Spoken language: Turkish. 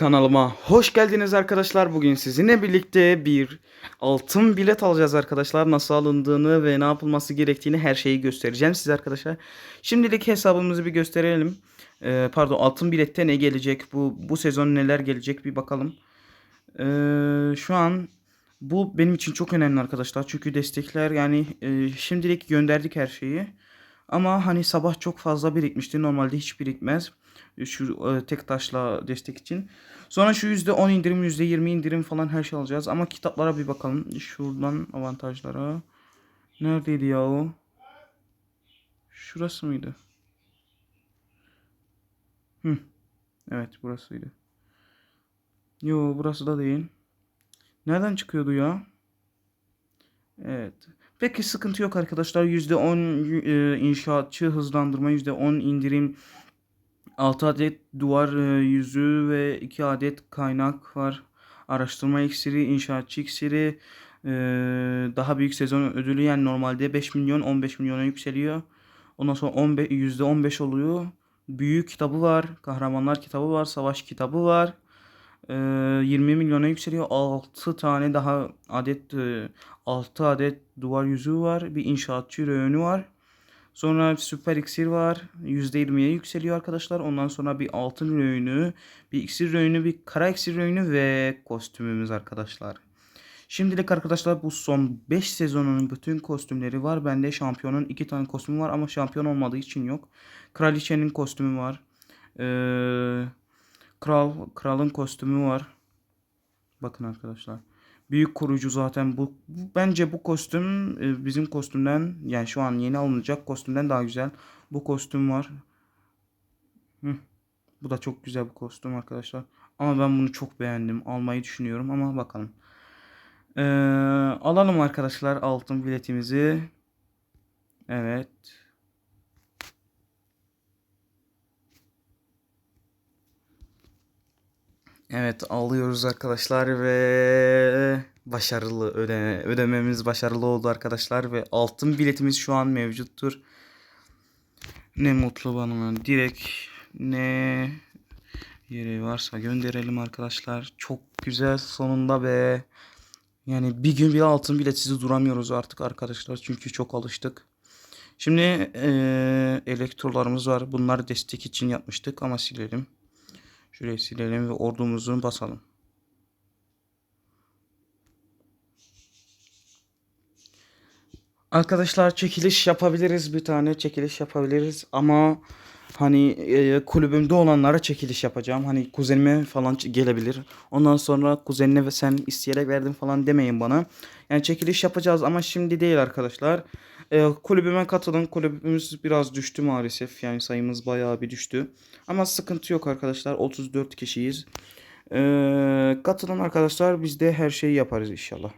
Kanalıma hoş geldiniz arkadaşlar. Bugün sizinle birlikte bir altın bilet alacağız arkadaşlar. Nasıl alındığını ve ne yapılması gerektiğini her şeyi göstereceğim size arkadaşlar. Şimdilik hesabımızı bir gösterelim. Ee, pardon altın bilette ne gelecek? Bu bu sezon neler gelecek bir bakalım. Ee, şu an bu benim için çok önemli arkadaşlar. Çünkü destekler yani e, şimdilik gönderdik her şeyi. Ama hani sabah çok fazla birikmişti. Normalde hiç birikmez. Şu e, tek taşla destek için. Sonra şu %10 indirim, %20 indirim falan her şey alacağız. Ama kitaplara bir bakalım. Şuradan avantajlara. Neredeydi ya o? Şurası mıydı? Hı. Evet burasıydı. Yo burası da değil. Nereden çıkıyordu ya? Evet. Peki sıkıntı yok arkadaşlar. %10 e, inşaatçı hızlandırma, %10 indirim, 6 adet duvar e, yüzü ve 2 adet kaynak var. Araştırma iksiri, inşaatçı iksiri, e, daha büyük sezon ödülü yani normalde 5 milyon 15 milyona yükseliyor. Ondan sonra 15, %15 oluyor. Büyük kitabı var, kahramanlar kitabı var, savaş kitabı var. Ee, 20 milyona yükseliyor. 6 tane daha adet e, 6 adet duvar yüzüğü var. Bir inşaatçı röğünü var. Sonra süper iksir var. %20'ye yükseliyor arkadaşlar. Ondan sonra bir altın röğünü, bir iksir röğünü, bir kara iksir röğünü ve kostümümüz arkadaşlar. Şimdilik arkadaşlar bu son 5 sezonun bütün kostümleri var. Bende şampiyonun 2 tane kostümü var ama şampiyon olmadığı için yok. Kraliçenin kostümü var. Eee Kral kralın kostümü var. Bakın arkadaşlar. Büyük koruyucu zaten bu- bence bu kostüm e, bizim kostümden yani şu an yeni alınacak kostümden daha güzel. Bu kostüm var. Hı. Bu da çok güzel bir kostüm arkadaşlar. Ama ben bunu çok beğendim. Almayı düşünüyorum ama bakalım. Ee, alalım arkadaşlar altın biletimizi. Evet. Evet alıyoruz arkadaşlar ve başarılı ödeme, ödememiz başarılı oldu arkadaşlar ve altın biletimiz şu an mevcuttur. Ne mutlu bana direkt ne yeri varsa gönderelim arkadaşlar. Çok güzel sonunda be. Yani bir gün bile altın biletsiz duramıyoruz artık arkadaşlar çünkü çok alıştık. Şimdi eee elektrolarımız var. Bunları destek için yapmıştık ama silelim. Şurayı silelim ve ordumuzu basalım. Arkadaşlar çekiliş yapabiliriz bir tane çekiliş yapabiliriz ama hani e, kulübümde olanlara çekiliş yapacağım. Hani kuzenime falan gelebilir. Ondan sonra kuzenine ve sen isteyerek verdin falan demeyin bana. Yani çekiliş yapacağız ama şimdi değil arkadaşlar. E, kulübüme katılın. Kulübümüz biraz düştü maalesef. Yani sayımız bayağı bir düştü. Ama sıkıntı yok arkadaşlar. 34 kişiyiz. E, katılın arkadaşlar. Biz de her şeyi yaparız inşallah.